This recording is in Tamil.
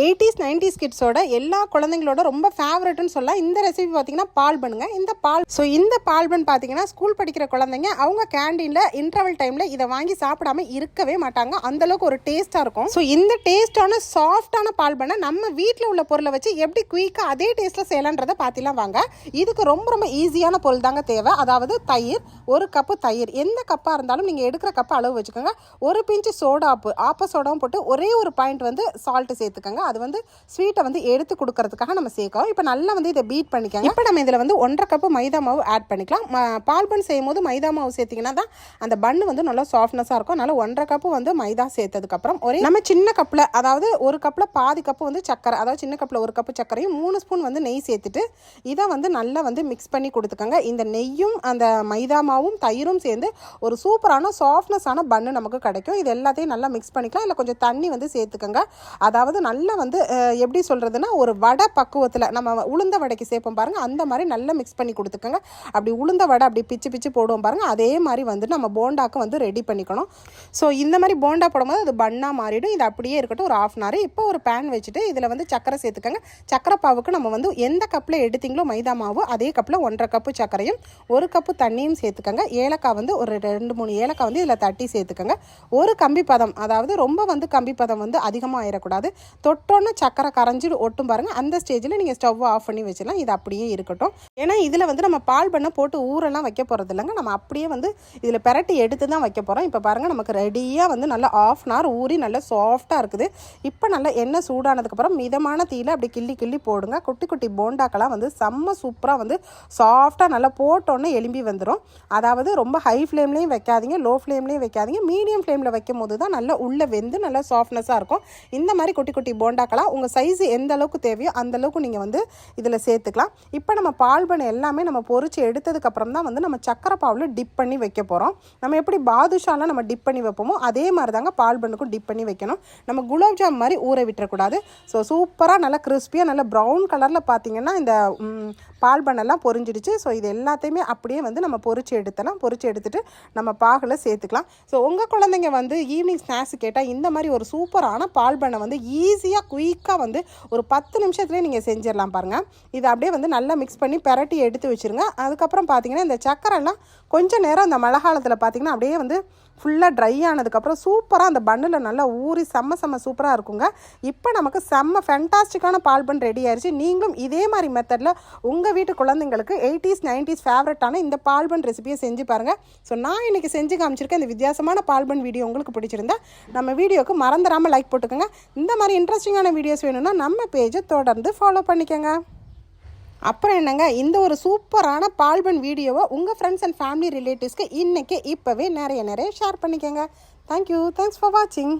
எயிட்டிஸ் நைன்டிஸ் கிட்ஸோட எல்லா குழந்தைங்களோட ரொம்ப ஃபேவரட்னு சொல்ல இந்த ரெசிபி பார்த்தீங்கன்னா பால் பண்ணுங்க இந்த பால் ஸோ இந்த பால் பன் பார்த்தீங்கன்னா ஸ்கூல் படிக்கிற குழந்தைங்க அவங்க கேண்டீனில் இன்டர்வல் டைமில் இதை வாங்கி சாப்பிடாம இருக்கவே மாட்டாங்க. அந்த அளவுக்கு ஒரு டேஸ்ட்டாக இருக்கும். ஸோ இந்த டேஸ்டான சாஃப்டான பால் பண்ணை நம்ம வீட்டில் உள்ள பொருளை வச்சு எப்படி குயிக்காக அதே டேஸ்ட்டில் செய்யலான்றதை பார்த்திலாம் வாங்க. இதுக்கு ரொம்ப ரொம்ப ஈஸியான பொருள் தாங்க தேவை. அதாவது தயிர் ஒரு கப்பு தயிர். எந்த கப்பாக இருந்தாலும் நீங்கள் எடுக்கிற கப்பு அளவு வச்சுக்கோங்க. ஒரு பிஞ்சு சோடாப்பு ஆப்ப சோடாவும் போட்டு ஒரே ஒரு பாயிண்ட் வந்து சால்ட்டு சேர்த்துக்கோங்க. அது வந்து ஸ்வீட்டை வந்து எடுத்து கொடுக்கறதுக்காக நம்ம சேர்க்கோம் இப்போ நல்லா வந்து இதை பீட் பண்ணிக்கோங்க. இப்போ நம்ம இதில் வந்து ஒன்றரை கப்பு மைதா மாவு ஆட் பண்ணிக்கலாம். பால் பன் செய்யும் போது மைதா மாவு சேர்த்திங்கன்னா தான் அந்த பன்னு வந்து நல்லா சாஃப்ட்னஸாக இருக்கும். அதனால ஒன்றரை கப்பு வந்து மைதா சேர்த்ததுக்கப்புறம் ஒரே நம்ம சின்ன கப்பில் அதாவது ஒரு கப்பில் பாதி கப்பு வந்து சக்கரை அதாவது சின்ன கப்பில் ஒரு கப்பு சர்க்கரையும் மூணு ஸ்பூன் வந்து நெய் சேர்த்துட்டு இதை வந்து நல்லா வந்து மிக்ஸ் பண்ணி கொடுத்துக்கோங்க. இந்த நெய்யும் அந்த மைதா மாவும் தயிரும் சேர்ந்து ஒரு சூப்பரான சாஃப்ட்னஸான பன்னு நமக்கு கிடைக்கும். இது எல்லாத்தையும் நல்லா மிக்ஸ் பண்ணிக்கலாம். இல்லை கொஞ்சம் தண்ணி வந்து சேர்த்துக்கோங்க. அதாவது நல்லா வந்து எப்படி சொல்கிறதுனா ஒரு வடை பக்குவத்தில் நம்ம உளுந்த வடைக்கு சேர்ப்போம் பாருங்கள் அந்த மாதிரி நல்லா மிக்ஸ் பண்ணி கொடுத்துக்கோங்க. அப்படி உளுந்த வடை அப்படி பிச்சு பிச்சு போடுவோம் பாருங்கள் அதே மாதிரி வந்து நம்ம போண்டாக்கு வந்து ரெடி பண்ணிக்கணும். ஸோ இந்த மாதிரி போண்டா போடும்போது அது பண்ணாக மாறிடும். இது அப்படியே இருக்கட்டும் ஒரு ஆஃப் அன் ஹவர் இப்போ ஒரு பேன் வச்சுட்டு இதில் வந்து சக்கரை சேர்த்துக்கோங்க. சக்கரை பாவுக்கு நம்ம வந்து எந்த கப்பில் எடுத்தீங்களோ மைதா மாவு அதே கப்பில் ஒன்றரை கப்பு சர்க்கரையும் ஒரு கப்பு தண்ணியும் சேர்த்துக்கோங்க. ஏலக்காய் வந்து ஒரு ரெண்டு மூணு ஏலக்காய் வந்து இதில் தட்டி சேர்த்துக்கோங்க. ஒரு கம்பி பதம் அதாவது ரொம்ப வந்து கம்பி பதம் வந்து அதிகமாக ஆயிடக்கூடாது தொட்டோன்னு சக்கரை கரைஞ்சி ஒட்டும் பாருங்கள் அந்த ஸ்டேஜில் நீங்கள் ஸ்டவ் ஆஃப் பண்ணி வச்சிடலாம். இது அப்படியே இருக்கட்டும். ஏன்னா இதில் வந்து நம்ம பால் பண்ண போட்டு ஊரெல்லாம் வைக்க போகிறது இல்லைங்க. நம்ம அப்படியே வந்து இதில் பெரட்டி எடுத்து தான் வைக்க போகிறோம் இப்போ பாருங்கள் நமக்கு ரெடியாக வந்து நல்லா ஆஃப் அன் ஹவர் ஊறி நல்லா சாஃப்டாக இருக்குது. இப்போ நல்லா எண்ணெய் சூடானதுக்கப்புறம் மிதமான தீயில் அப்படி கிள்ளி கிள்ளி போடுங்க. குட்டி குட்டி போண்டாக்கெல்லாம் வந்து செம்ம சூப்பராக வந்து சாஃப்டாக நல்லா போட்டோன்னே எலும்பி வந்துடும் அதாவது ரொம்ப ஹை ஃப்ளேம்லேயும் வைக்காதீங்க லோ ஃப்ளேம்லேயும் வைக்காதீங்க. மீடியம் ஃப்ளேமில் வைக்கும் போது தான் நல்லா உள்ளே வெந்து நல்லா சாஃப்ட்னஸாக இருக்கும். இந்த மாதிரி குட்டி குட்டி போண்டாக்கெல்லாம் உங்கள் சைஸ் எந்த அளவுக்கு தேவையோ அந்த அளவுக்கு நீங்கள் வந்து இதில் சேர்த்துக்கலாம். இப்போ நம்ம பால்பனை எல்லாமே நம்ம பொறிச்சு எடுத்ததுக்கப்புறம் தான் வந்து நம்ம சக்கரை பாவில் டிப் பண்ணி வைக்க போகிறோம் நம்ம எப்படி பாதுஷாலாம் நம்ம டிப் பண்ணி வைப்போமோ அதே மாதிரி தாங்க பால்பனுக்கும் டிப் பண்ணி வைக்கணும். நம்ம குலோப்ஜாம் மாதிரி ஊற விட்டுறக்கூடாது. ஸோ சூப்பராக நல்லா கிறிஸ்பியாக நல்லா ப்ரௌன் கலரில் பார்த்தீங்கன்னா இந்த பால்பனெல்லாம் பொறிஞ்சிடுச்சு ஸோ இது எல்லாத்தையுமே அப்படியே வந்து நம்ம பொறிச்சு எடுத்தலாம் பொரிச்சு எடுத்துகிட்டு நம்ம பாகில் சேர்த்துக்கலாம். ஸோ உங்கள் குழந்தைங்க வந்து ஈவினிங் ஸ்நாக்ஸ் கேட்டால் இந்த மாதிரி ஒரு சூப்பரான பால்பனை வந்து ஈஸியாக குயிக்காக வந்து ஒரு பத்து நிமிஷத்துலேயே நீங்கள் செஞ்சிடலாம் பாருங்கள் இதை அப்படியே வந்து நல்லா மிக்ஸ் பண்ணி பெரட்டி எடுத்து வச்சுருங்க. அதுக்கப்புறம் பார்த்தீங்கன்னா இந்த சக்கரைலாம் கொஞ்சம் நேரம் அந்த மழை காலத்தில் பார்த்தீங்கன்னா அப்படியே வந்து ஃபுல்லாக ட்ரை ஆனதுக்கப்புறம் சூப்பராக அந்த பண்ணில் நல்லா ஊறி செம்ம செம்ம சூப்பராக இருக்குங்க. இப்போ நமக்கு செம்ம ஃபென்டாஸ்டிக்கான பால் பன் ரெடி ஆயிடுச்சு நீங்களும் இதே மாதிரி மெத்தடில் உங்கள் வீட்டு குழந்தைங்களுக்கு எயிட்டிஸ் நைன்டிஸ் ஃபேவரட்டான இந்த பால் பன் ரெசிபியை செஞ்சு பாருங்கள் ஸோ நான் இன்றைக்கி செஞ்சு காமிச்சிருக்கேன். இந்த வித்தியாசமான பால் பன் வீடியோ உங்களுக்கு பிடிச்சிருந்தா நம்ம வீடியோவுக்கு மறந்துடாமல் லைக் போட்டுக்கோங்க. இந்த மாதிரி இன்ட்ரெஸ்ட் இன்ட்ரெஸ்டிங்கான வீடியோஸ் வேணும்னா நம்ம பேஜை தொடர்ந்து ஃபாலோ பண்ணிக்கோங்க. அப்புறம் என்னங்க இந்த ஒரு சூப்பரான பால்பன் வீடியோவை உங்கள் ஃப்ரெண்ட்ஸ் அண்ட் ஃபேமிலி ரிலேட்டிவ்ஸ்க்கு இன்றைக்கி இப்போவே நிறைய நிறைய ஷேர் பண்ணிக்கோங்க. தேங்க்யூ தேங்க்ஸ் ஃபார் வாட்சிங்